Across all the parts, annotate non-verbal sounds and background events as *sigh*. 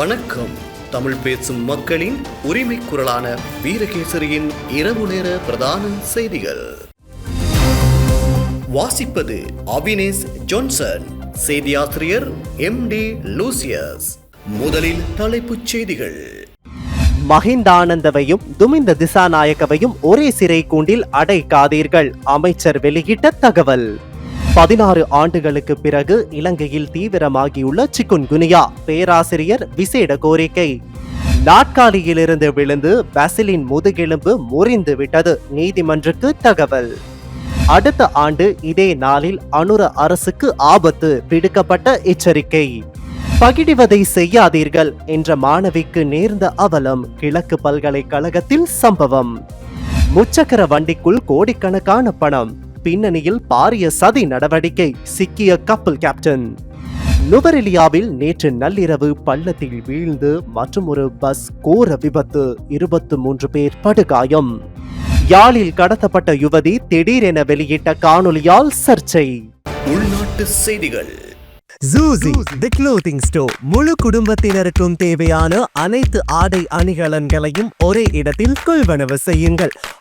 வணக்கம். தமிழ் பேசும் மக்களின் உரிமை குரலான வீரகேசரியின் இரவு நேர பிரதான செய்திகள். வாசிப்பது அவினேஷ் ஜான்சன் செய்தியாசிரியர் எம் டி லூசியஸ். முதலில் தலைப்புச் செய்திகள். மஹிந்தானந்தவையும் துமிந்த திசாநாயக்கவையும் ஒரே சிறை கூண்டில் அடைக்காதீர்கள் அமைச்சர் வெளியிட்ட தகவல். பதினாறு ஆண்டுகளுக்கு பிறகு இலங்கையில் தீவிரமாகியுள்ள சிக்குன்குனியா பேராசிரியர் விசேட கோரிக்கை. நாட்காலியிலிருந்து விழுந்து பசிலின் முதுகெலும்பு முறிந்து விட்டது நீதிமன்றுக்கு தகவல். அடுத்த ஆண்டு இதே நாளில் அனுர அரசுக்கு ஆபத்து விடுக்கப்பட்ட எச்சரிக்கை. பகிடிவதை செய்யாதீர்கள் என்ற மாணவிக்கு நேர்ந்த அவலம் கிழக்கு பல்கலைக்கழகத்தில் சம்பவம். முச்சக்கர வண்டிக்குள் கோடிக்கணக்கான பணம். பின்னணியில் பாரிய சதி நடவடிக்கை சிக்கிய கப்பல் கேப்டன் நுவரெலியாவில் நேற்று நள்ளிரவு பள்ளத்தில் வீழ்ந்து மற்றும் ஒரு பஸ் கோர விபத்து. இருபத்து மூன்று பேர் படுகாயம். யாழில் கடத்தப்பட்ட யுவதி திடீரென வெளியிட்ட காணொளியால் சர்ச்சை. உள்நாட்டு செய்திகள். ஜூசி தி க்ளோத்திங் ஸ்டோர் முழு குடும்பத்தினருக்கும் தேவையான அனைத்து ஆடை அணிகலன்களையும் ஒரே இடத்தில் கொள்வனவு செய்யுங்கள்.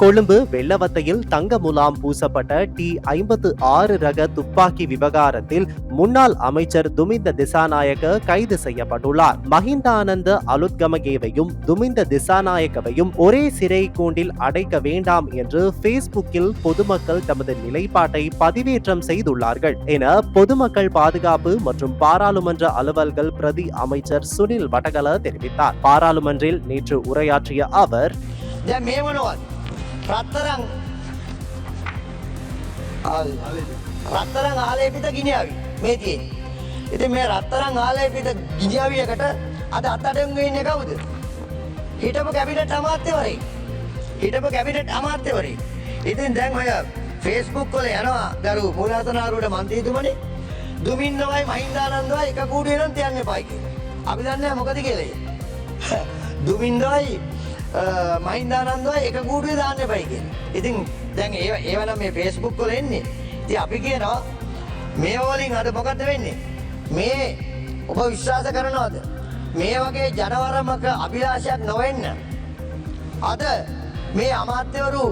கொழும்பு வெள்ளவத்தையில் தங்க முலாம் பூசப்பட்ட டி ஐம்பத்து ஆறு ரக துப்பாக்கி விவகாரத்தில் முன்னாள் அமைச்சர் துமிந்த திசாநாயக்க கைது செய்யப்பட்டுள்ளார். மஹிந்தானந்த அலுத்கமகேவையும் துமிந்த திசாநாயக்கவையும் ஒரே சிறை கூண்டில் அடைக்க வேண்டாம் என்று ஃபேஸ்புக்கில் பொதுமக்கள் தமது நிலைப்பாட்டை பதிவேற்றம் செய்துள்ளார்கள் என பொதுமக்கள் பாதுகாப்பு மற்றும் பாராளுமன்ற அலுவல்கள் பிரதி அமைச்சர் சுனில் வடகல தெரிவித்தார். பாராளுமன்றில் நேற்று உரையாற்றிய அவர் රත්තරං රත්තරං ආලය පිට ගිනියාවි මේ තියෙන්නේ. ඉතින් මේ රත්තරන් ආලය පිට ගිනියාවියකට අද අත්අඩංගු ඉන්නේ කවුද? හිටපු කැබිනට් අමාත්‍යවරේ. හිටපු කැබිනට් අමාත්‍යවරේ. ඉතින් දැන් ඔය Facebook වල යනවා දරු මූලාතනාරුවට මන්ත්‍රීතුමනේ දුමින්නවයි මහින්දානන්දවයි එක කූඩුවේ නම් තියන්න එපා කියලා. අපි දන්නේ මොකද කියලා. *laughs* දුමින්නවයි මහින්දානන්දවා එක කූඩුවේ දාන්න එපයි කිය. ඉතින් දැන් ඒ ඒවන මේ ෆේස්බුක් කොල එන්නේ ති අපි කියනවා මේ වලින් අද මොකක්ද වෙන්නේ. මේ ඔබ විශ්වාස කරනවාද. මේ වගේ ජනවරමක අභිලාශයක් නොවෙන්න. අද මේ අමාත්‍යවරු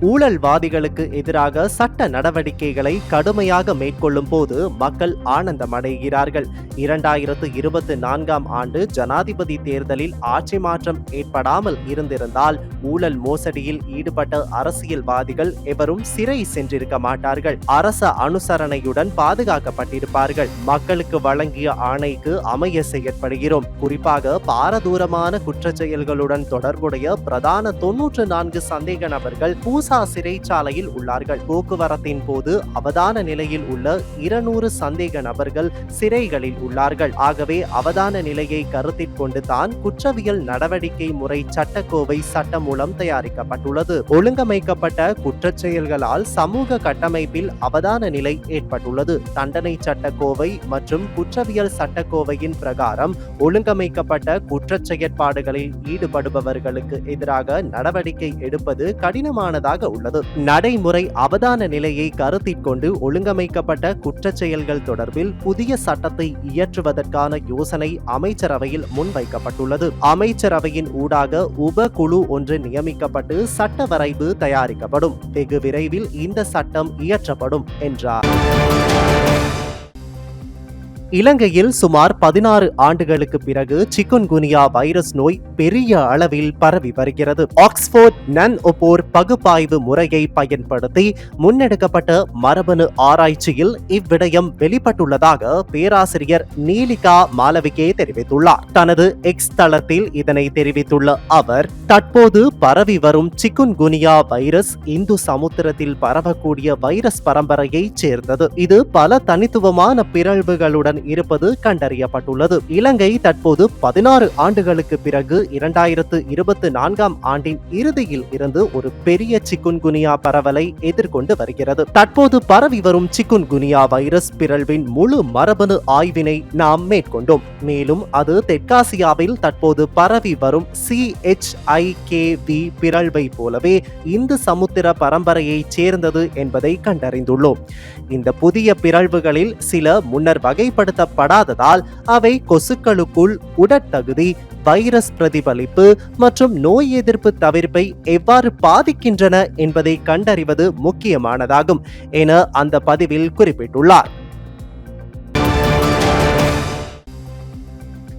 ஊழல்வாதிகளுக்கு எதிராக சட்ட நடவடிக்கைகளை கடுமையாக மேற்கொள்ளும் போது மக்கள் ஆனந்தம் அடைகிறார்கள் இரண்டாயிரத்து இருபத்தி நான்காம் ஆண்டு ஜனாதிபதி தேர்தலில் ஆட்சி மாற்றம் ஏற்படாமல் இருந்திருந்தால் ஊழல் மோசடியில் ஈடுபட்ட அரசியல்வாதிகள் எவரும் சிறை சென்றிருக்க மாட்டார்கள். அரச அனுசரணையுடன் பாதுகாக்கப்பட்டிருப்பார்கள். மக்களுக்கு வழங்கிய ஆணைக்கு அமைய செயற்படுகிறோம். குறிப்பாக பாரதூரமான குற்ற குற்ற செயல்களுடன் தொடர்புடைய பிரதான தொன்னூற்று நான்கு சந்தேக நபர்கள் பூசா சிறைச்சாலையில் உள்ளார்கள். போக்குவரத்தின் போது அவதான நிலையில் உள்ள இருநூறு சந்தேக நபர்கள் சிறைகளில் உள்ளார்கள். ஆகவே அவதான நிலையை கருத்தில் கொண்டுதான் குற்றவியல் நடவடிக்கை முறை சட்டக்கோவை சட்டம் மூலம் தயாரிக்கப்பட்டுள்ளது. ஒழுங்கமைக்கப்பட்ட குற்றச் செயல்களால் சமூக கட்டமைப்பில் அவதான நிலை ஏற்பட்டுள்ளது. தண்டனை சட்டக்கோவை மற்றும் குற்றவியல் சட்டக்கோவையின் பிரகாரம் ஒழுங்கமைக்கப்பட்ட குற்றச் செயல்களில் ஈடுபடுபவர்களுக்கு எதிராக நடவடிக்கை எடுப்பது கடினமானதாக உள்ளது. நடைமுறை அவதான நிலையை கருத்தில் கொண்டு ஒழுங்கமைக்கப்பட்ட குற்ற செயல்கள் தொடர்பில் புதிய சட்டத்தை இயற்றுவதற்கான யோசனை அமைச்சரவையில் முன்வைக்கப்பட்டுள்ளது. அமைச்சரவையின் ஊடாக உப குழு ஒன்று நியமிக்கப்பட்டு சட்ட வரைவு தயாரிக்கப்படும். வெகு விரைவில் இந்த சட்டம் இயற்றப்படும் என்றார். இலங்கையில் சுமார் பதினாறு ஆண்டுகளுக்கு பிறகு சிக்குன்குனியா வைரஸ் நோய் பெரிய அளவில் பரவி வருகிறது. ஆக்ஸ்போர்ட் நன் ஒப்போர் பகுப்பாய்வு முறையை பயன்படுத்தி முன்னெடுக்கப்பட்ட மரபணு ஆராய்ச்சியில் இவ்விடயம் வெளிப்பட்டுள்ளதாக பேராசிரியர் நீலிகா மாலவிகே தெரிவித்துள்ளார். தனது எக்ஸ் தளத்தில் இதனை தெரிவித்துள்ள அவர் தற்போது பரவி வரும் சிக்குன்குனியா வைரஸ் இந்து சமுத்திரத்தில் பரவக்கூடிய வைரஸ் பரம்பரையைச் சேர்ந்தது. இது பல தனித்துவமான பிறழ்வுகளுடன் உடன் இருப்பது கண்டறியப்பட்டுள்ளது. இலங்கை தற்போது பதினாறு ஆண்டுகளுக்கு பிறகு இரண்டாயிரத்து இருபத்தி நான்காம் ஆண்டின் இறுதியில் இருந்து ஒரு பெரிய சிக்குன்குனியா பரவலை எதிர்கொண்டு வருகிறது. தற்போது பரவி வரும் சிக்குன்குனியா வைரஸ் பிறழ்வின் முழு மரபணு ஆய்வினை நாம் மேற்கொண்டோம். மேலும் அது தெற்காசியாவில் தற்போது பரவி வரும் சிஹெச்ஐகேவி பிறழ்வை போலவே இந்து சமுத்திர பரம்பரையைச் சேர்ந்தது என்பதை கண்டறிந்துள்ளோம். இந்த புதிய பிறழ்வுகளில் சில முன்னர் வகைப்பட பயன்படுத்தப்படாததால் அவை கொசுக்களுக்குள் உடற்தகுதி வைரஸ் பிரதிபலிப்பு மற்றும் நோய் எதிர்ப்பு தவிர்ப்பை எவ்வாறு பாதிக்கின்றன என்பதை கண்டறிவது முக்கியமானதாகும் என அந்த பதிவில் குறிப்பிட்டுள்ளார்.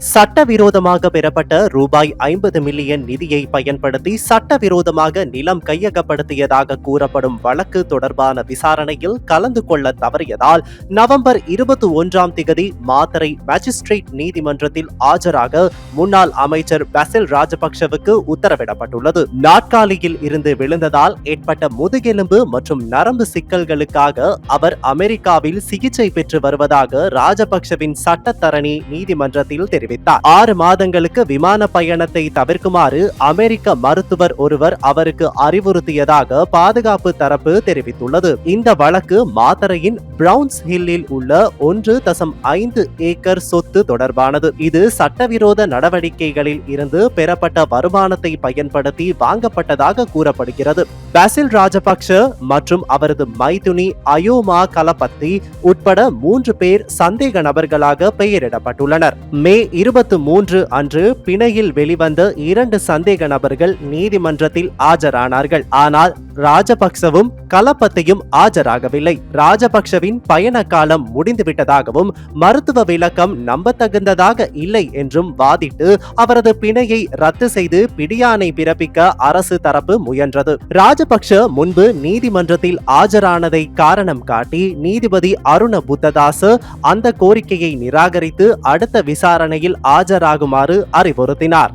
சட்டவிரோதமாக பெறப்பட்ட ரூபாய் ஐம்பது மில்லியன் நிதியை பயன்படுத்தி சட்டவிரோதமாக நிலம் கையகப்படுத்தியதாக கூறப்படும் வழக்கு தொடர்பான விசாரணையில் கலந்து கொள்ள தவறியதால் நவம்பர் இருபத்தி ஒன்றாம் திகதி மாத்தரை மேஜிஸ்ட்ரேட் நீதிமன்றத்தில் ஆஜராக முன்னாள் அமைச்சர் பசில் ராஜபக்ஷவுக்கு உத்தரவிடப்பட்டுள்ளது. நாட்காலியில் இருந்து விழுந்ததால் ஏற்பட்ட முதுகெலும்பு மற்றும் நரம்பு சிக்கல்களுக்காக அவர் அமெரிக்காவில் சிகிச்சை பெற்று வருவதாக ராஜபக்ஷவின் சட்டத்தரணி நீதிமன்றத்தில் தெரிவித்தார் தெரிவித்தார். ஆறு மாதங்களுக்கு விமான பயணத்தை தவிர்க்குமாறு அமெரிக்க மருத்துவர் ஒருவர் அவருக்கு அறிவுறுத்தியதாக பாதுகாப்பு தரப்பு தெரிவித்துள்ளது. இந்த வழக்கு மாத்தரையின் பிரவுன்ஸ் ஹில்லில் உள்ள ஒன்று தசம் ஐந்து ஏக்கர் சொத்து தொடர்பானது. இது சட்டவிரோத நடவடிக்கைகளில் இருந்து பெறப்பட்ட வருமானத்தை பயன்படுத்தி வாங்கப்பட்டதாக கூறப்படுகிறது. பாசில் ராஜபக்ஷ மற்றும் அவரது மைதுனி அயோமா கலபத்தி உட்பட மூன்று பேர் சந்தேக நபர்களாக பெயரிடப்பட்டுள்ளனர். மே இருபத்து மூன்று அன்று பிணையில் வெளிவந்த இரண்டு சந்தேக நபர்கள் நீதிமன்றத்தில் ஆஜரானார்கள். ஆனால் ராஜபக்சவும் கலப்பத்தையும் ஆஜராகவில்லை. ராஜபக்சவின் பயண காலம் முடிந்துவிட்டதாகவும் மருத்துவ விளக்கம் நம்பத்தகுந்ததாக இல்லை என்றும் வாதிட்டு அவரது பிணையை ரத்து செய்து பிடியானை பிறப்பிக்க அரசு தரப்பு முயன்றது. ராஜபக்ஷ முன்பு நீதிமன்றத்தில் ஆஜரானதை காரணம் காட்டி நீதிபதி அருண புத்ததாசு அந்த கோரிக்கையை நிராகரித்து அடுத்த விசாரணையில் ஆஜராகுமாறு அறிவுறுத்தினார்.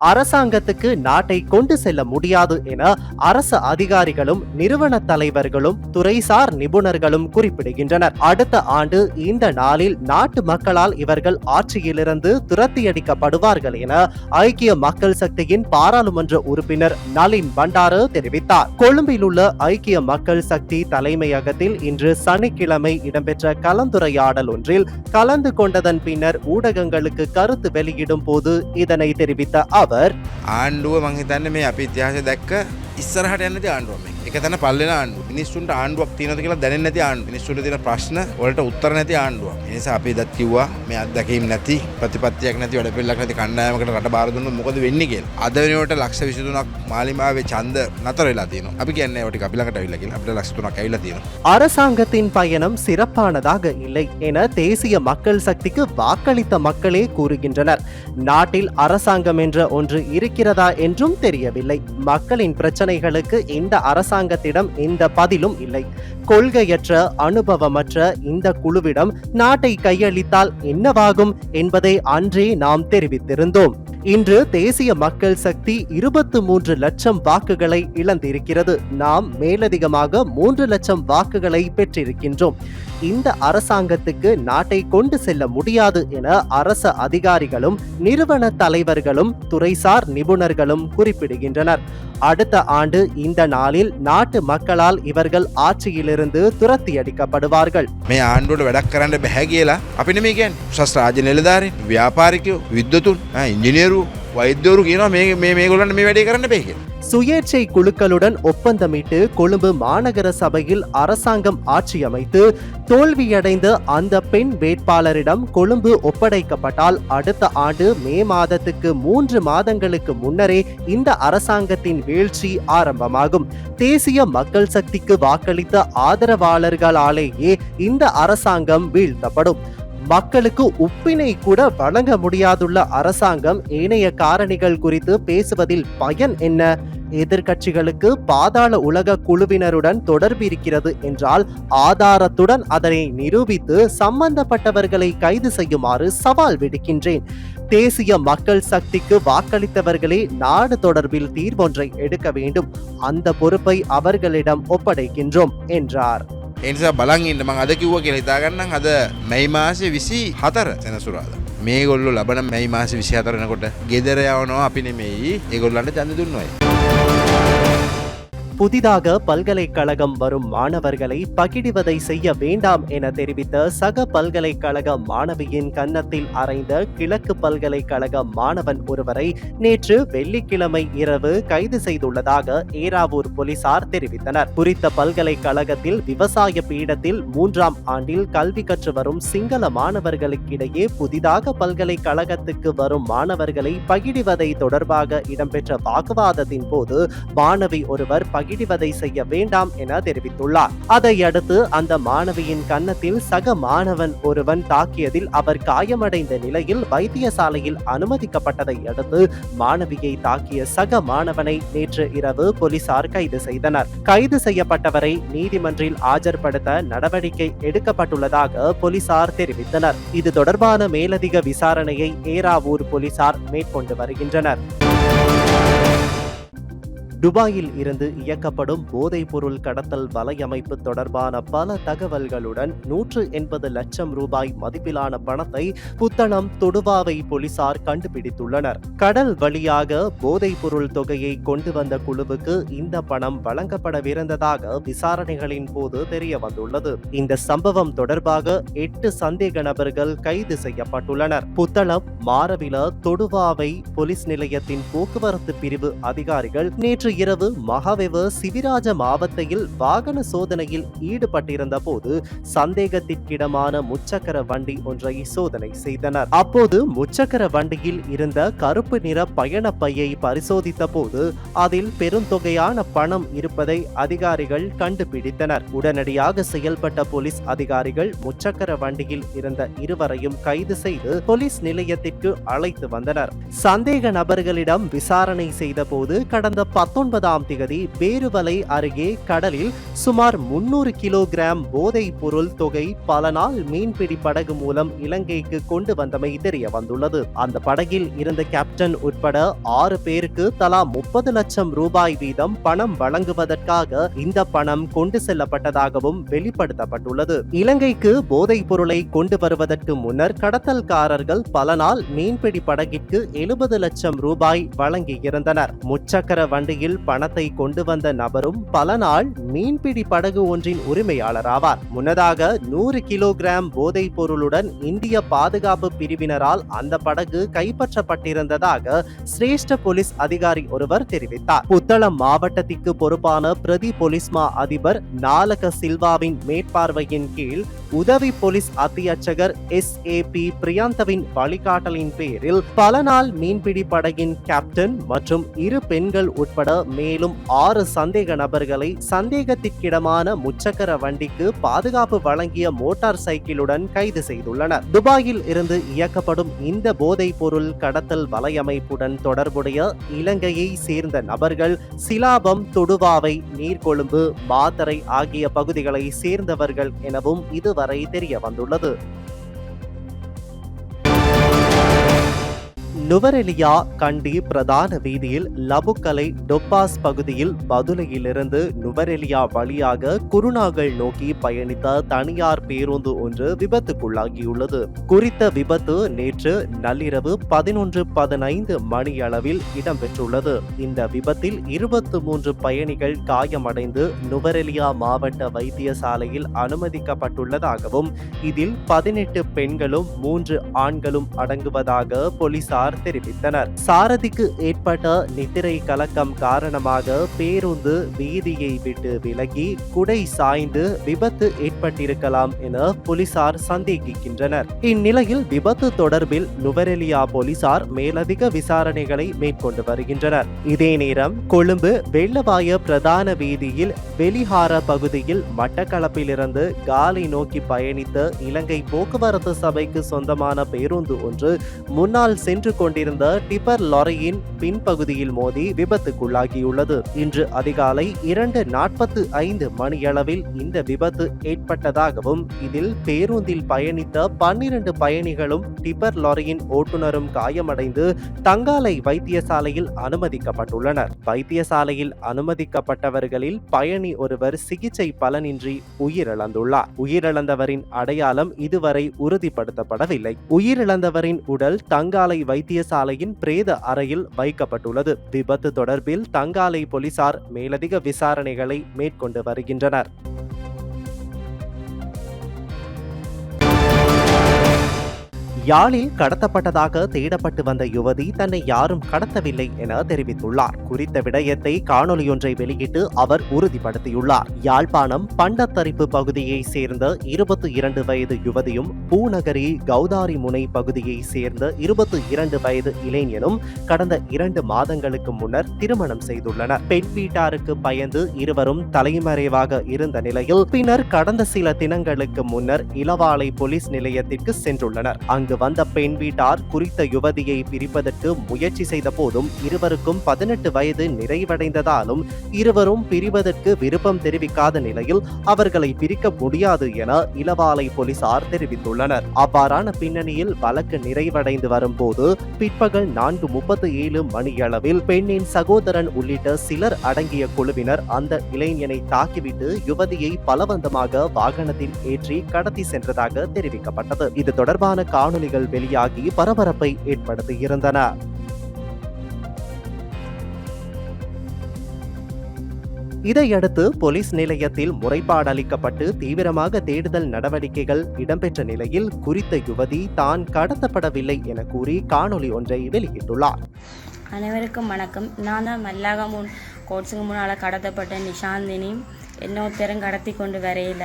அரசாங்கத்துக்கு நாட்டை கொண்டு செல்ல முடியாது என அரசு அதிகாரிகளும் நிறுவன தலைவர்களும் துறைசார் நிபுணர்களும் குறிப்பிடுகின்றனர். அடுத்த ஆண்டு இந்த நாளில் நாட்டு மக்களால் இவர்கள் ஆட்சியிலிருந்து துரத்தியடிக்கப்படுவார்கள் என ஐக்கிய மக்கள் சக்தியின் பாராளுமன்ற உறுப்பினர் நளின் பண்டாரு தெரிவித்தார். கொழும்பில் உள்ள ஐக்கிய மக்கள் சக்தி தலைமையகத்தில் இன்று சனிக்கிழமை இடம்பெற்ற கலந்துரையாடல் ஒன்றில் கலந்து கொண்டதன் பின்னர் ஊடகங்களுக்கு கருத்து வெளியிடும் போது இதனை தெரிவித்த அவர் ආණ්ඩුව මංහිතන්න මේ අපි ඉතිහාස දැක්ක ඉස්සරහට යන්නති ආණ්ඩුවම එක තැන පල්ලෙන ආණ්ඩු මිනිස්සුන්ට ආණ්ඩුවක් තියනද කියලා දැන නැති ආණ්ඩු මිනිස්සුන්ට තියෙන ප්‍රශ්න වලට උත්තර නැති ආණ්ඩුව නිසා අපි දත් කිව්වා මේ අත්දැකීම් නැති ප්‍රතිපත්තියක් නැති වැඩ පිළිලක් නැති කණ්ඩායමකට රට බාර දුන්නොත් මොකද වෙන්නේ කියලා අද වෙනකොට ලක්ෂ 23ක් මාලිමාවේ ඡන්ද නතර වෙලා තියෙනවා අපි කියන්නේ ඒවට අපි ළඟට අවිල්ලා කියලා අපිට ලක්ෂ 3ක් ඇවිල්ලා තියෙනවා அரசாங்கத்தின் பயணம் சிறப்பானதாக இல்லை என தேசிய மக்கள் சக்திக்கு வாக்களித்த மக்களே கூறுகின்றனர் நாட்டில் அரசாங்கம் என்ற ஒன்று இருக்கிறதா என்றும் தெரியவில்லை மக்களின் சிந்தனைகளுக்கு இந்த அரசாங்கத்திடம் எந்த பதிலும் இல்லை. கொள்கையற்ற அனுபவமற்ற இந்த குழுவிடம் நாட்டை கையளித்தால் என்னவாகும் என்பதை அன்றே நாம் தெரிவித்திருந்தோம். இன்று தேசிய மக்கள் சக்தி இருபத்து மூன்று லட்சம் வாக்குகளை இழந்திருக்கிறது. நாம் மேலதிகமாக மூன்று லட்சம் வாக்குகளை பெற்றிருக்கின்றோம். இந்த அரசாங்கத்துக்கு நாட்டை கொண்டு செல்ல முடியாது என அரச அதிகாரிகளும் நிறுவன தலைவர்களும் துறைசார் நிபுணர்களும் குறிப்பிடுகின்றனர் அடுத்த ஆண்டு இந்த நாளில் நாட்டு மக்களால் இவர்கள் ஆட்சியிலிருந்து துரத்தியடிக்கப்படுவார்கள் මේ ආණ්ඩුවට වැඩක් කරන්න බැහැ කියලා අපි නෙමේ කියන්නේ උසස් රාජ්‍ය නිලධාරීන් ව්‍යාපාරිකයෝ විද්වතුන් ඉංජිනේරු වෛද්‍යවරු කියනවා මේ මේ මේගොල්ලන්ට මේ වැඩේ කරන්න බෑ කියලා. சுயேட்சை குழுக்களுடன் ஒப்பந்தமிட்டு கொழும்பு மாநகர சபையில் அரசாங்கம் ஆட்சி அமைத்து தோல்வியடைந்த அந்த பெண் வேட்பாளரிடம் கொழும்பு ஒப்படைக்கப்பட்டால் அடுத்த ஆண்டு மே மாதத்துக்கு மூன்று மாதங்களுக்கு முன்னரே இந்த அரசாங்கத்தின் வீழ்ச்சி ஆரம்பமாகும் தேசிய மக்கள் சக்திக்கு வாக்களித்த ஆதரவாளர்களாலேயே இந்த அரசாங்கம் வீழ்த்தப்படும் மக்களுக்கு உப்பினை கூட வழங்க முடியாதுள்ள அரசாங்கம் ஏனைய காரணிகள் குறித்து பேசுவதில் பயன் என்ன? எதிர்க்கட்சிகளுக்கு பாதாள உலக குழுவினருடன் தொடர்பு இருக்கிறது என்றால் ஆதாரத்துடன் அதனை நிரூபித்து சம்பந்தப்பட்டவர்களை கைது செய்யுமாறு சவால் விடுக்கின்றேன். தேசிய மக்கள் சக்திக்கு வாக்களித்தவர்களே நாடு தொடர்பில் தீர்வொன்றை எடுக்க வேண்டும். அந்த பொறுப்பை அவர்களிடம் ஒப்படைக்கின்றோம் என்றார். ඒ නිසා බලන් ඉන්න මං අද කිව්වා කියලා හිතාගන්නම් අද මැයි මාසේ 24 සෙනසුරාදා. මේගොල්ලෝ ලබන මැයි මාසේ 24 වෙනකොට ගෙදර යවනවා අපි නෙමෙයි. ඒගොල්ලන්ට ඡන්ද දුන්නොයි. புதிதாக பல்கலைக்கழகம் வரும் மாணவர்களை பகிடிவதை செய்ய வேண்டாம் என தெரிவித்த சக பல்கலைக்கழக மாணவியின் கன்னத்தில் அறைந்த கிழக்கு பல்கலைக்கழக மாணவன் ஒருவரை நேற்று வெள்ளிக்கிழமை இரவு கைது செய்துள்ளதாக ஏராவூர் போலீசார் தெரிவித்தனர். குறித்த பல்கலைக்கழகத்தில் விவசாய பீடத்தில் மூன்றாம் ஆண்டில் கல்வி கற்று வரும் சிங்கள மாணவர்களுக்கிடையே புதிதாக பல்கலைக்கழகத்துக்கு வரும் மாணவர்களை பகிடிவதை தொடர்பாக இடம்பெற்ற வாக்குவாதத்தின் போது மாணவி ஒருவர் இடிவதை செய்ய வேண்டாம் என தெரிவித்துள்ளார். அதையடுத்து அந்த மாணவியின் கன்னத்தில் சக மாணவன் ஒருவன் தாக்கியதில் அவர் காயமடைந்த நிலையில் வைத்தியசாலையில் அனுமதிக்கப்பட்டதை அடுத்து மாணவியை தாக்கிய சக மாணவனை நேற்று இரவு போலீசார் கைது செய்தனர். கைது செய்யப்பட்டவரை நீதிமன்றில் ஆஜர்படுத்த நடவடிக்கை எடுக்கப்பட்டுள்ளதாக போலீசார் தெரிவித்தனர். இது தொடர்பான மேலதிக விசாரணையை ஏராவூர் போலீசார் மேற்கொண்டு வருகின்றனர். துபாயில் இருந்து இயக்கப்படும் போதைப்பொருள் கடத்தல் வலையமைப்பு தொடர்பான பல தகவல்களுடன் நூற்று எண்பது லட்சம் ரூபாய் மதிப்பிலான பணத்தை புத்தளம் தொடுவாவை போலீசார் கண்டுபிடித்துள்ளனர். கடல் வழியாக போதைப்பொருள் தொகையை கொண்டு வந்த குழுவுக்கு இந்த பணம் வழங்கப்படவிருந்ததாக விசாரணைகளின் போது தெரிய வந்துள்ளது இந்த சம்பவம் தொடர்பாக எட்டு சந்தேக நபர்கள் கைது செய்யப்பட்டுள்ளனர். புத்தளம் மாரவில தொடுவாவை போலீஸ் நிலையத்தின் போக்குவரத்து பிரிவு அதிகாரிகள் நேற்று நேற்று இரவு மகாவெவ சிவிராஜ மாவட்டத்தில் வாகன சோதனையில் ஈடுபட்டிருந்த போது சந்தேகத்திற்கிடமான முச்சக்கர வண்டி ஒன்றை சோதனை செய்தனர். அப்போது முச்சக்கர வண்டியில் இருந்த கருப்பு நிற பயண பையை பரிசோதித்த போது அதில் பெருந்தொகையான பணம் இருப்பதை அதிகாரிகள் கண்டுபிடித்தனர். உடனடியாக செயல்பட்ட போலீஸ் அதிகாரிகள் முச்சக்கர வண்டியில் இருந்த இருவரையும் கைது செய்து போலீஸ் நிலையத்திற்கு அழைத்து வந்தனர். சந்தேக நபர்களிடம் விசாரணை செய்தபோது கடந்த பத்தொன்பதாம் திகதி பேருவலை அருகே கடலில் சுமார் முன்னூறு கிலோகிராம் போதைப் பொருள் தொகை பல நாள் மீன்பிடி படகு மூலம் இலங்கைக்கு கொண்டு வந்தமை தெரிய வந்துள்ளது. அந்த படகில் இருந்த கேப்டன் உட்பட ஆறு பேருக்கு தலா முப்பது லட்சம் ரூபாய் வீதம் பணம் வழங்குவதற்காக இந்த பணம் கொண்டு செல்லப்பட்டதாகவும் வெளிப்படுத்தப்பட்டுள்ளது. இலங்கைக்கு போதைப் பொருளை கொண்டு வருவதற்கு முன்னர் கடத்தல்காரர்கள் பல நாள் மீன்பிடி படகிற்கு எழுபது லட்சம் ரூபாய் வழங்கியிருந்தனர். முச்சக்கர வண்டியில் பணத்தை கொண்டு வந்த நபரும் பல நாள் மீன்பிடி படகு ஒன்றின் உரிமையாளர் ஆவார் முன்னதாக நூறு கிலோகிராம் போதைப் பொருளுடன் இந்திய பாதுகாப்பு பிரிவினரால் அந்த படகு கைப்பற்றப்பட்டிருந்ததாக சிரேஷ்ட போலீஸ் அதிகாரி ஒருவர் தெரிவித்தார். புத்தளம் மாவட்டத்திற்கு பொறுப்பான பிரதி போலீஸ்மா அதிபர் நாலக சில்வாவின் மேற்பார்வையின் கீழ் உதவி போலீஸ் அத்தியட்சகர் எஸ். ஏ. பி. பிரியாந்தவின் வழிகாட்டலின் பேரில் பல நாள் மீன்பிடி படகின் கேப்டன் மற்றும் இரு பெண்கள் உட்பட மேலும் ஆறு சந்தேக நபர்களை சந்தேகத்திற்கிடமான முச்சக்கர வண்டிக்கு பாதுகாப்பு வழங்கிய மோட்டார் சைக்கிளுடன் கைது செய்துள்ளனர். துபாயில் இருந்து இயக்கப்படும் இந்த போதைப் பொருள் கடத்தல் வலையமைப்புடன் தொடர்புடைய இலங்கையை சேர்ந்த நபர்கள் சிலாபம் தொடுவாவை நீர்கொழும்பு மாத்தரை ஆகிய பகுதிகளை சேர்ந்தவர்கள் எனவும் இதுவரை தெரிய வந்துள்ளது நுவரெலியா கண்டி பிரதான வீதியில் லபுக்கலை டொப்பாஸ் பகுதியில் பதுலையிலிருந்து நுவரெலியா வழியாக குருநாகல் நோக்கி பயணித்த தனியார் பேருந்து ஒன்று விபத்துக்குள்ளாகியுள்ளது. குறித்த விபத்து நேற்று நள்ளிரவு பதினொன்று பதினைந்து மணியளவில் இடம்பெற்றுள்ளது. இந்த விபத்தில் இருபத்து மூன்று பயணிகள் காயமடைந்து நுவரெலியா மாவட்ட வைத்தியசாலையில் அனுமதிக்கப்பட்டுள்ளதாகவும் இதில் பதினெட்டு பெண்களும் மூன்று ஆண்களும் அடங்குவதாக போலீசார் தெரிவித்தனர். சாரதிக்கு ஏற்பட்ட நித்திரை கலக்கம் காரணமாக பேருந்து வீதியை விட்டு விலகி குடை சாய்ந்து விபத்து ஏற்பட்டிருக்கலாம் என போலீசார் சந்தேகிக்கின்றனர். இந்நிலையில் விபத்து தொடர்பில் நுவரெலியா போலீசார் மேலதிக விசாரணைகளை மேற்கொண்டு வருகின்றனர். இதே நேரம் கொழும்பு வெள்ளவாய பிரதான வீதியில் வெளிஹார பகுதியில் மட்டக்களப்பிலிருந்து காலை நோக்கி பயணித்த இலங்கை போக்குவரத்து சபைக்கு சொந்தமான பேருந்து ஒன்று முன்னால் சென்று கொண்டு கொண்டிருந்த டிப்பர் லாரியின் பின்பகுதியில் மோதி விபத்துக்குள்ளாகியுள்ளது. இன்று அதிகாலை இரண்டு நாற்பத்து ஐந்து மணியளவில் இந்த விபத்து ஏற்பட்டதாகவும் இதில் பேருந்தில் பயணித்த பன்னிரண்டு பயணிகளும் டிப்பர் லாரியின் ஓட்டுநரும் காயமடைந்து தங்காலை வைத்தியசாலையில் அனுமதிக்கப்பட்டுள்ளனர். வைத்தியசாலையில் அனுமதிக்கப்பட்டவர்களில் பயணி ஒருவர் சிகிச்சை பலனின்றி உயிரிழந்துள்ளார். உயிரிழந்தவரின் அடையாளம் இதுவரை உறுதிப்படுத்தப்படவில்லை. உயிரிழந்தவரின் உடல் தங்காலை வைத்திய சாலையின் பிரேத அறையில் வைக்கப்பட்டுள்ளது. விபத்து தொடர்பில் தங்காலை போலீசார் மேலதிக விசாரணைகளை மேற்கொண்டு வருகின்றனர். யாழில் கடத்தப்பட்டதாக தேடப்பட்டு வந்த யுவதி தன்னை யாரும் கடத்தவில்லை என தெரிவித்துள்ளார். குறித்த விடயத்தை காணொலியொன்றை வெளியிட்டு அவர் உறுதிப்படுத்தியுள்ளார். யாழ்ப்பாணம் பண்டத்தரிப்பு பகுதியை சேர்ந்த இருபத்தி இரண்டு வயது யுவதியும் பூநகரி கௌதாரி முனை பகுதியை சேர்ந்த இருபத்தி இரண்டு வயது இளைஞனும் கடந்த இரண்டு மாதங்களுக்கு முன்னர் திருமணம் செய்துள்ளனர். பெண் வீட்டாருக்கு பயந்து இருவரும் தலைமறைவாக இருந்த நிலையில் பின்னர் கடந்த சில தினங்களுக்கு முன்னர் இளவாலை போலீஸ் நிலையத்திற்கு சென்றுள்ளனர். அங்கு வந்த பெண் வீட்டார் குறித்த யுவதியை பிரிப்பதற்கு முயற்சி செய்த போதும் இருவருக்கும் பதினெட்டு வயது நிறைவடைந்ததாலும் இருவரும் பிரிவதற்கு விருப்பம் தெரிவிக்காத நிலையில் அவர்களை பிரிக்க முடியாது என இளவாலை போலீசார் தெரிவித்துள்ளனர். அவ்வாறான பின்னணியில் வழக்கு நிறைவடைந்து வரும்போது பிற்பகல் நான்கு முப்பத்தி ஏழு மணியளவில் பெண்ணின் சகோதரன் உள்ளிட்ட சிலர் அடங்கிய குழுவினர் அந்த இளைஞனை தாக்கிவிட்டு யுவதியை பலவந்தமாக வாகனத்தில் ஏற்றி கடத்தி சென்றதாக தெரிவிக்கப்பட்டது. இது தொடர்பான செய்திகள் வெளியாகி பரபரப்பை ஏற்படுத்தியிருந்தன இதையடுத்து போலீஸ் நிலையத்தில் முறைப்பாடு அளிக்கப்பட்டு தீவிரமாக தேடுதல் நடவடிக்கைகள் இடம்பெற்ற நிலையில் குறித்த யுவதி தான் கடத்தப்படவில்லை என கூறி காணொலி ஒன்றை வெளியிட்டுள்ளார். அனைவருக்கும் வணக்கம். நான் தான் மல்லாகமூன் கோட்ஸுக்கு முன்னால் கடத்தப்பட்ட நிஷாந்தினி. இன்னொருத்தரும் கடத்தி கொண்டு வரையில.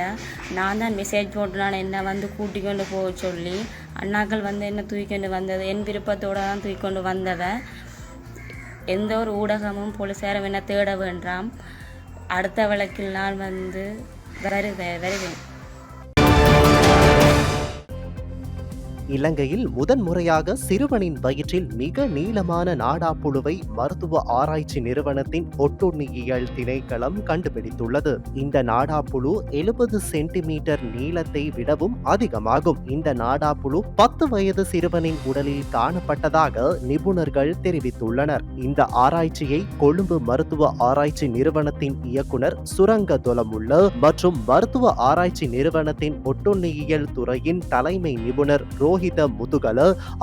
நான் தான் மெசேஜ் போட்டுனான் என்னை வந்து கூட்டி கொண்டு போக சொல்லி அண்ணாக்கள் வந்து என்ன தூக்கிக்கொண்டு வந்தது. என் விருப்பத்தோடு தான் தூக்கிக்கொண்டு வந்தவன் எந்த ஒரு ஊடகமும் போலீஸாரும் என்ன தேட வேண்டாம். அடுத்த வழக்கில் நான் வந்து வருவேன் வருவேன். இலங்கையில் முதன்முறையாக சிறுவனின் வயிற்றில் மிக நீளமான நாடாப்புழுவை மருத்துவ ஆராய்ச்சி நிறுவனத்தின் ஒட்டுண்ணியியல் திணைக்களம் கண்டுபிடித்துள்ளது. இந்த நாடாப்புழு எழுபது சென்டிமீட்டர் நீளத்தை விடவும் அதிகமாகும். இந்த நாடாப்புழு பத்து வயது சிறுவனின் உடலில் காணப்பட்டதாக நிபுணர்கள் தெரிவித்துள்ளனர். இந்த ஆராய்ச்சியை கொழும்பு மருத்துவ ஆராய்ச்சி நிறுவனத்தின் இயக்குனர் சுரங்க தொலமுள்ள மற்றும் மருத்துவ ஆராய்ச்சி நிறுவனத்தின் ஒட்டுண்ணியியல் துறையின் தலைமை நிபுணர் ரோ. ரோஹித முதுகல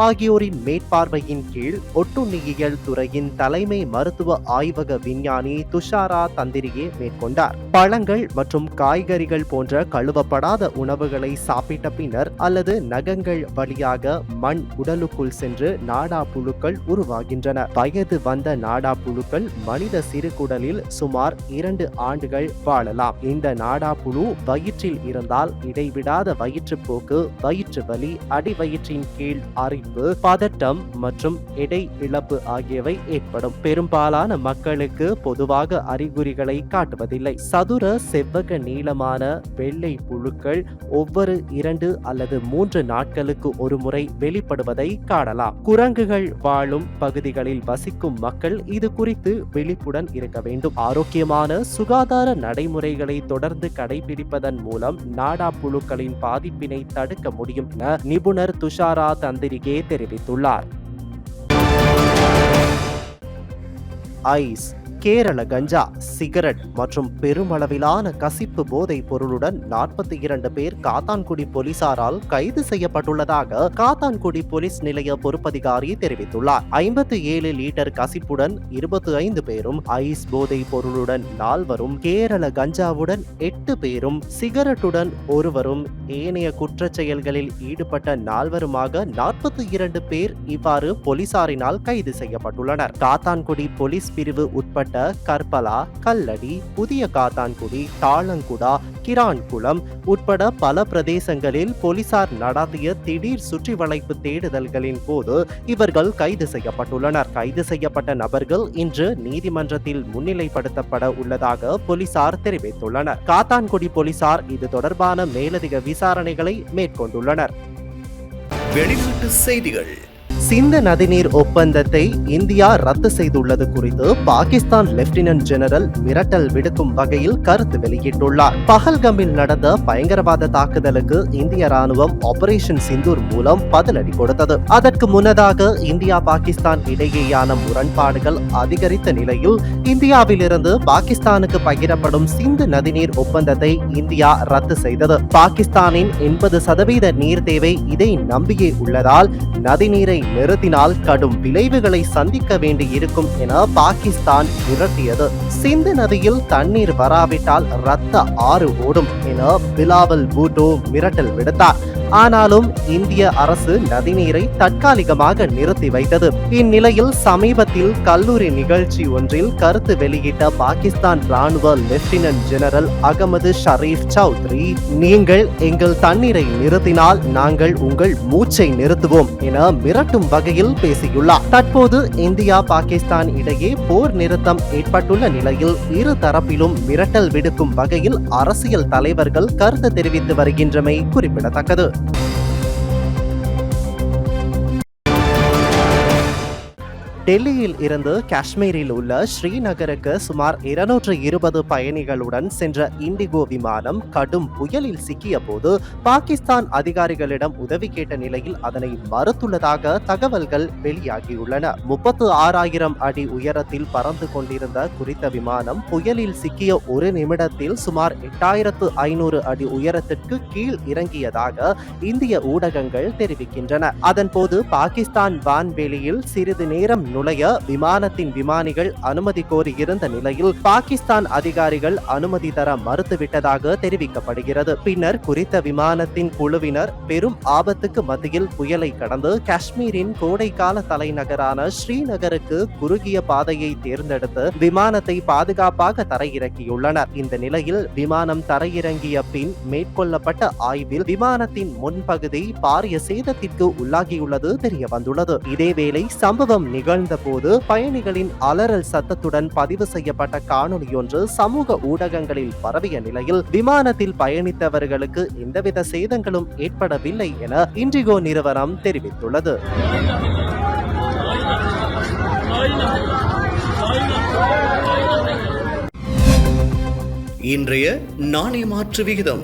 ஆகியோரின் மேற்பார்வையின் கீழ் ஒட்டுண்ணியியல் துறையின் தலைமை மருத்துவ ஆய்வக விஞ்ஞானி துஷாரா தந்திரியே மேற்கொண்டார். பழங்கள் மற்றும் காய்கறிகள் போன்ற கழுவப்படாத உணவுகளை சாப்பிட்ட பின்னர் அல்லது நகங்கள் வழியாக மண் உடலுக்குள் சென்று நாடா புழுக்கள் உருவாகின்றன. வயது வந்த நாடா புழுக்கள் மனித சிறுகுடலில் சுமார் இரண்டு ஆண்டுகள் வாழலாம். இந்த நாடா புழு வயிற்றில் இருந்தால் இடைவிடாத வயிற்றுப்போக்கு வயிற்று வலி வயிற்றின் கீழ் அரிப்பு பதட்டம் மற்றும் எடை இழப்பு ஆகியவை ஏற்படும். பெரும்பாலான மக்களுக்கு பொதுவாக அறிகுறிகளை காட்டுவதில்லை. சதுர செவ்வக நீளமான வெள்ளை புழுக்கள் ஒவ்வொரு இரண்டு அல்லது மூன்று நாட்களுக்கு ஒரு முறை வெளிப்படுவதை காணலாம். குரங்குகள் வாழும் பகுதிகளில் வசிக்கும் மக்கள் இது குறித்து விழிப்புடன் இருக்க வேண்டும். ஆரோக்கியமான சுகாதார நடைமுறைகளை தொடர்ந்து கடைபிடிப்பதன் மூலம் நாடா புழுக்களின் பாதிப்பினை தடுக்க முடியும் என நிபுணர் துஷாரா தந்திரிகே தெரிவித்துள்ளார் ஐஸ் கேரள கஞ்சா சிகரெட் மற்றும் பெருமளவிலான கசிப்பு போதைப் பொருளுடன் நாற்பத்தி இரண்டு பேர் காத்தான்குடி போலீசாரால் கைது செய்யப்பட்டுள்ளதாக காத்தான்குடி போலீஸ் நிலைய பொறுப்பதிகாரி தெரிவித்துள்ளார். ஐம்பத்தி ஏழு லிட்டர் கசிப்புடன் இருபத்தி ஐந்து பேரும் ஐஸ் போதைப் பொருளுடன் நால்வரும் கேரள கஞ்சாவுடன் எட்டு பேரும் சிகரெட்டுடன் ஒருவரும் ஏனைய குற்ற செயல்களில் ஈடுபட்ட நால்வருமாக நாற்பத்தி இரண்டு பேர் இவ்வாறு போலீசாரினால் கைது செய்யப்பட்டுள்ளனர். காத்தான்குடி போலீஸ் பிரிவு உட்பட்ட கற்பலா கல்லடி புதிய காத்தான்குடி தாளங்குடா கிரான்குளம் உட்பட பல பிரதேசங்களில் போலீசார் நடத்திய திடீர் சுற்றி வளைப்பு தேடுதல்களின் போது இவர்கள் கைது செய்யப்பட்டுள்ளனர். கைது செய்யப்பட்ட நபர்கள் இன்று நீதிமன்றத்தில் முன்னிலைப்படுத்தப்பட உள்ளதாக போலீசார் தெரிவித்துள்ளனர். காத்தான்குடி போலீசார் இது தொடர்பான மேலதிக விசாரணைகளை மேற்கொண்டுள்ளனர். வெளிநாட்டு செய்திகள். சிந்து நதிநீர் ஒப்பந்தத்தை இந்தியா ரத்து செய்துள்ளது குறித்து பாகிஸ்தான் லெப்டினன்ட் ஜெனரல் மிரட்டல் விடுக்கும் வகையில் கருத்து வெளியிட்டுள்ளார். பஹல்கமில் நடந்த பயங்கரவாத தாக்குதலுக்கு இந்திய ராணுவம் ஆபரேஷன் சிந்தூர் மூலம் பதிலடி கொடுத்தது. அதற்கு முன்னதாக இந்தியா பாகிஸ்தான் இடையேயான முரண்பாடுகள் அதிகரித்த நிலையில் இந்தியாவிலிருந்து பாகிஸ்தானுக்கு பகிரப்படும் சிந்து நதிநீர் ஒப்பந்தத்தை இந்தியா ரத்து செய்தது. பாகிஸ்தானின் எண்பது சதவீத நீர் தேவை இதை நம்பியே உள்ளதால் நதிநீரை நிறுத்தினால் கடும் விளைவுகளை சந்திக்க வேண்டியிருக்கும் என பாகிஸ்தான் மிரட்டியது சிந்து நதியில் தண்ணீர் வராவிட்டால் ரத்த ஆறு ஓடும் என பிலாவல் பூட்டோ மிரட்டல் விடுத்தார். ஆனாலும் இந்திய அரசு நதிநீரை தற்காலிகமாக நிறுத்தி வைத்தது. இந்நிலையில் சமீபத்தில் கல்லூரி நிகழ்ச்சி ஒன்றில் கருத்து வெளியிட்ட பாகிஸ்தான் ராணுவ லெப்டினன்ட் ஜெனரல் அகமது ஷரீப் சௌத்ரி நீங்கள் எங்கள் தண்ணீரை நிறுத்தினால் நாங்கள் உங்கள் மூச்சை நிறுத்துவோம் என மிரட்டும் வகையில் பேசியுள்ளார். தற்போது இந்தியா பாகிஸ்தான் இடையே போர் நிறுத்தம் ஏற்பட்டுள்ள நிலையில் இரு தரப்பிலும் மிரட்டல் விடுக்கும் வகையில் அரசியல் தலைவர்கள் கருத்து தெரிவித்து வருகின்றமை குறிப்பிடத்தக்கது. Bye. டெல்லியில் இருந்து காஷ்மீரில் உள்ள ஸ்ரீநகருக்கு சுமார் இருநூற்று இருபது பயணிகளுடன் சென்ற இண்டிகோ விமானம் கடும் புயலில் சிக்கிய போது பாகிஸ்தான் அதிகாரிகளிடம் உதவி கேட்ட நிலையில் அதனை மறுத்துள்ளதாக தகவல்கள் வெளியாகியுள்ளன. முப்பத்து ஆறாயிரம் அடி உயரத்தில் பறந்து கொண்டிருந்த குறித்த விமானம் புயலில் சிக்கிய ஒரு நிமிடத்தில் சுமார் எட்டாயிரத்து ஐநூறு அடி உயரத்திற்கு கீழ் இறங்கியதாக இந்திய ஊடகங்கள் தெரிவிக்கின்றன. அதன்போது பாகிஸ்தான் வான்வெளியில் சிறிது நேரம் நுழைய விமானத்தின் விமானிகள் அனுமதி கோரியிருந்த நிலையில் பாகிஸ்தான் அதிகாரிகள் அனுமதி தர மறுத்துவிட்டதாக தெரிவிக்கப்படுகிறது. பின்னர் குறித்த விமானத்தின் குழுவினர் பெரும் ஆபத்துக்கு மத்தியில் புயலை கடந்து காஷ்மீரின் கோடைக்கால தலைநகரான ஸ்ரீநகருக்கு குறுகிய பாதையை தேர்ந்தெடுத்து விமானத்தை பாதுகாப்பாக தரையிறக்கியுள்ளனர். இந்த நிலையில் விமானம் தரையிறங்கிய பின் மேற்கொள்ளப்பட்ட ஆய்வில் விமானத்தின் முன்பகுதி பாரிய சேதத்திற்கு உள்ளாகியுள்ளது தெரிய வந்துள்ளது இதேவேளை சம்பவம் நிகழ் நிகழ்ந்தபோது பயணிகளின் அலறல் சத்தத்துடன் பதிவு செய்யப்பட்ட காணொலியொன்று சமூக ஊடகங்களில் பரவிய நிலையில் விமானத்தில் பயணித்தவர்களுக்கு எந்தவித சேதங்களும் ஏற்படவில்லை என இண்டிகோ நிறுவனம் தெரிவித்துள்ளது. இன்றைய நாணய மாற்று விகிதம்.